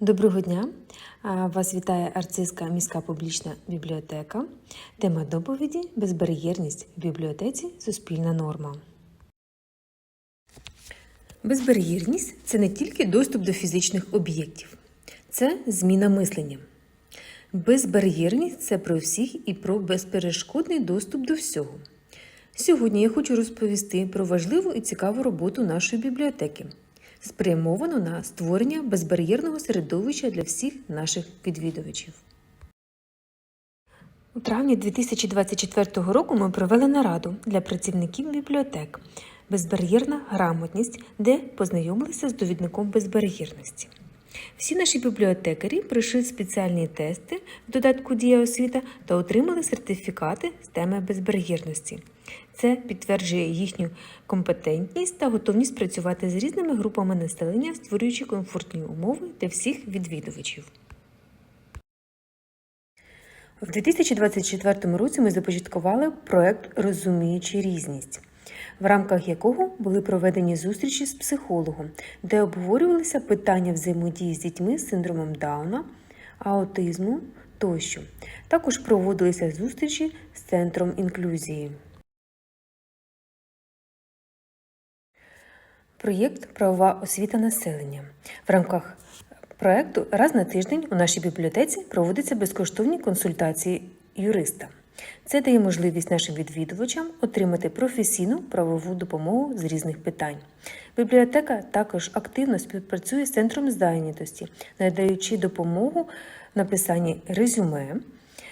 Доброго дня! Вас вітає Арцизька міська публічна бібліотека. Тема доповіді Безбар'єрність в бібліотеці Суспільна норма. Безбар'єрність це не тільки доступ до фізичних об'єктів, це зміна мислення. Безбар'єрність це про всіх і про безперешкодний доступ до всього. Сьогодні я хочу розповісти про важливу і цікаву роботу нашої бібліотеки, спрямовану на створення безбар'єрного середовища для всіх наших відвідувачів. У травні 2024 року ми провели нараду для працівників бібліотек Безбар'єрна грамотність, де познайомилися з довідником безбар'єрності. Всі наші бібліотекарі пройшли спеціальні тести в додатку Дія освіта та отримали сертифікати з теми безбар'єрності. Це підтверджує їхню компетентність та готовність працювати з різними групами населення, створюючи комфортні умови для всіх відвідувачів. У 2024 році ми започаткували проект Розуміючи різність, в рамках якого були проведені зустрічі з психологом, де обговорювалися питання взаємодії з дітьми з синдромом Дауна, аутизму тощо. Також проводилися зустрічі з центром інклюзії. Проєкт Правова освіта населення. В рамках проєкту раз на тиждень у нашій бібліотеці проводяться безкоштовні консультації юриста. Це дає можливість нашим відвідувачам отримати професійну правову допомогу з різних питань. Бібліотека також активно співпрацює з центром зайнятості, надаючи допомогу написанні резюме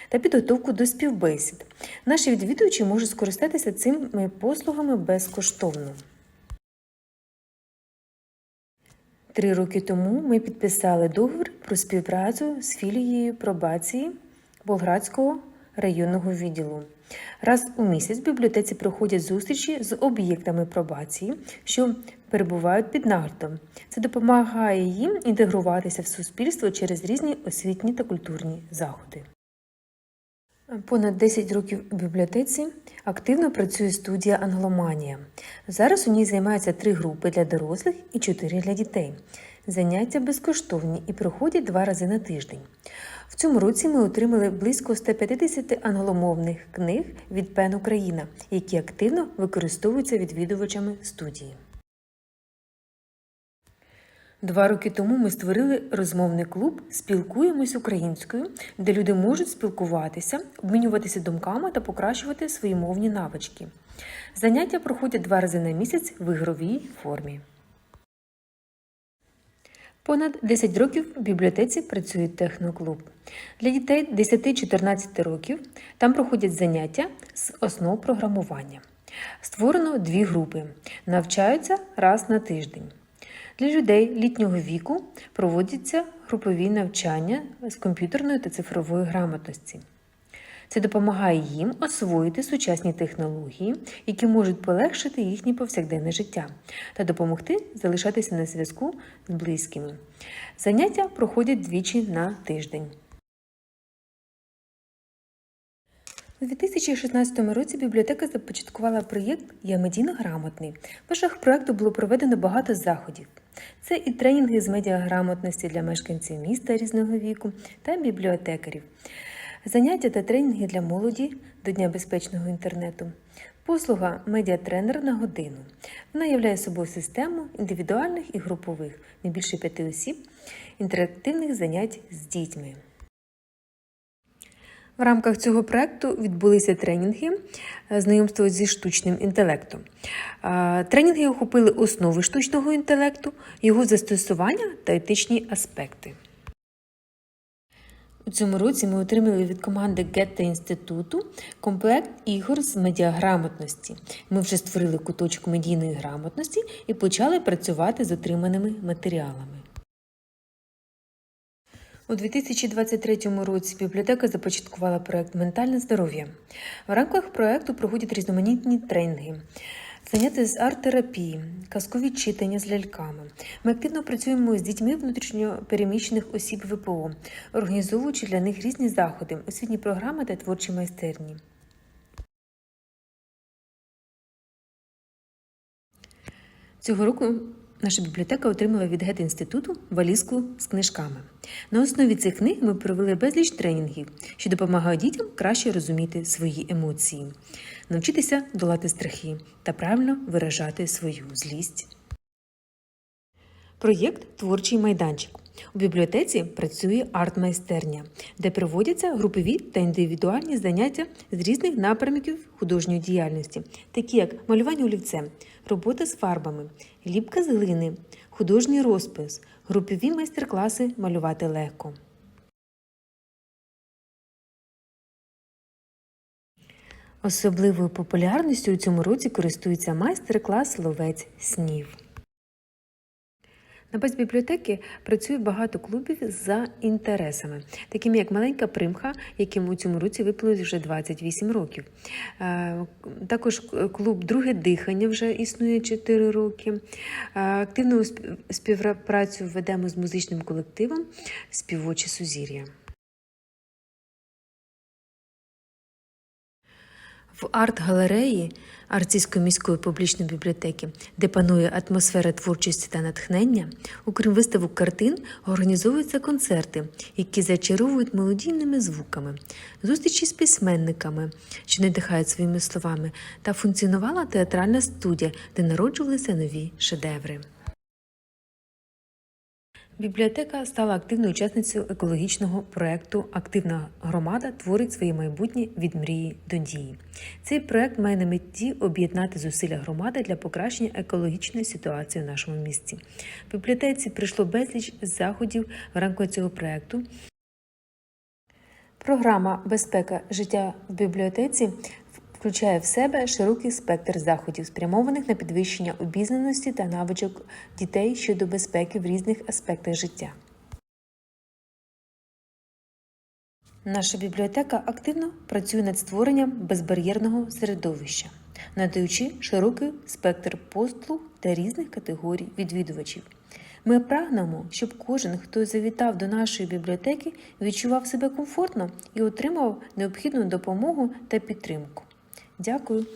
та підготовку до співбесід. Наші відвідувачі можуть скористатися цими послугами безкоштовно. Три роки тому ми підписали договір про співпрацю з філією пробації Болградського районного відділу. Раз у місяць в бібліотеці проходять зустрічі з об'єктами пробації, що перебувають під наглядом. Це допомагає їм інтегруватися в суспільство через різні освітні та культурні заходи. Понад 10 років у бібліотеці активно працює студія Англоманія. Зараз у ній займаються три групи для дорослих і чотири для дітей. Заняття безкоштовні і проходять два рази на тиждень. В цьому році ми отримали близько 150 англомовних книг від Пен Україна, які активно використовуються відвідувачами студії. Два роки тому ми створили розмовний клуб Спілкуємось українською, де люди можуть спілкуватися, обмінюватися думками та покращувати свої мовні навички. Заняття проходять два рази на місяць в ігровій формі. Понад 10 років в бібліотеці працює техноклуб. Для дітей 10-14 років там проходять заняття з основ програмування. Створено дві групи. Навчаються раз на тиждень. Для людей літнього віку проводяться групові навчання з комп'ютерної та цифрової грамотності. Це допомагає їм освоїти сучасні технології, які можуть полегшити їхнє повсякденне життя та допомогти залишатися на зв'язку з близькими. Заняття проходять двічі на тиждень. У 2016 році бібліотека започаткувала проєкт Я медійно грамотний. В межах проєкту було проведено багато заходів. Це і тренінги з медіаграмотності для мешканців міста різного віку та бібліотекарів, заняття та тренінги для молоді до Дня безпечного інтернету, послуга медіатренер на годину. Вона являє собою систему індивідуальних і групових, не більше п'яти осіб, інтерактивних занять з дітьми. В рамках цього проекту відбулися тренінги е, знайомство зі штучним інтелектом. Е, Тренінги охопили основи штучного інтелекту, його застосування та етичні аспекти. У цьому році ми отримали від команди Гетта інституту комплект ігор з медіаграмотності. Ми вже створили куточок медійної грамотності і почали працювати з отриманими матеріалами. У 2023 році бібліотека започаткувала проект Ментальне здоров'я. В рамках проекту проходять різноманітні тренінги, заняття з арт-терапії, казкові читання з ляльками. Ми активно працюємо з дітьми внутрішньо переміщених осіб ВПО, організовуючи для них різні заходи, освітні програми та творчі майстерні. Цього року наша бібліотека отримала від Гет-інституту валізку з книжками. На основі цих книг ми провели безліч тренінгів, що допомагають дітям краще розуміти свої емоції, навчитися долати страхи та правильно виражати свою злість. Проєкт Творчий майданчик. У бібліотеці працює арт-майстерня, де проводяться групові та індивідуальні заняття з різних напрямків художньої діяльності, такі як малювання олівцем, робота з фарбами, ліпка з глини, художній розпис, групові майстер-класи малювати легко. Особливою популярністю у цьому році користується майстер-клас Ловець снів. На базі бібліотеки працює багато клубів за інтересами, такими як маленька примха, яким у цьому році виплилось вже 28 років. Е, Також клуб Друге дихання вже існує 4 роки. Е, Активну сп- співпрацю ведемо з музичним колективом Співочі Сузір'я. В арт-галереї Арцизької міської публічної бібліотеки, де панує атмосфера творчості та натхнення, окрім виставок картин, організовуються концерти, які зачаровують мелодійними звуками, зустрічі з письменниками, що надихають своїми словами, та функціонувала театральна студія, де народжувалися нові шедеври. Бібліотека стала активною учасницею екологічного проєкту Активна громада творить своє майбутнє від мрії до дії. Цей проєкт має на меті об'єднати зусилля громади для покращення екологічної ситуації в нашому місті. В бібліотеці прийшло безліч заходів в рамках цього проєкту. Програма Безпека життя в бібліотеці включає в себе широкий спектр заходів, спрямованих на підвищення обізнаності та навичок дітей щодо безпеки в різних аспектах життя. Наша бібліотека активно працює над створенням безбар'єрного середовища, надаючи широкий спектр послуг та різних категорій відвідувачів. Ми прагнемо, щоб кожен, хто завітав до нашої бібліотеки, відчував себе комфортно і отримав необхідну допомогу та підтримку. Дякую.